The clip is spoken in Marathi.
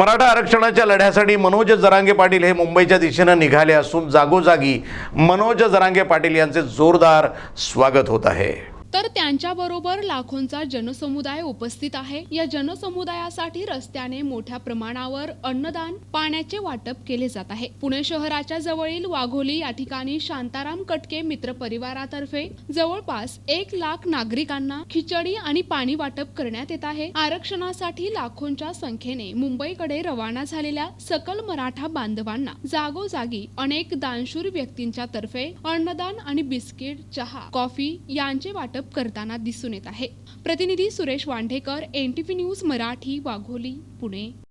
मराठा आरक्षणाच्या लढ्यासाठी मनोज जरांगे पाटील हे मुंबईच्या दिशेनं निघाले असून जागोजागी मनोज जरांगे पाटील यांचे जोरदार स्वागत होत आहे. तर त्यांच्याबरोबर लाखोंचा जनसमुदाय उपस्थित आहे. या जनसमुदायासाठी रस्त्याने मोठ्या प्रमाणावर अन्नदान पाण्याचे वाटप केले जात आहे. पुणे शहराच्या जवळील वाघोली या ठिकाणी शांताराम कटके मित्र परिवारातर्फे जवळपास एक लाख नागरिकांना खिचडी आणि पाणी वाटप करण्यात येत आहे. आरक्षणासाठी लाखोंच्या संख्येने मुंबईकडे रवाना झालेल्या सकल मराठा बांधवांना जागोजागी अनेक दानशूर व्यक्तींच्या तर्फे अन्नदान आणि बिस्किट चहा कॉफी यांचे वाटप करताना दिसून येत आहे. प्रतिनिधी सुरेश वांढेकर एनटीव्ही न्यूज मराठी वाघोली पुणे.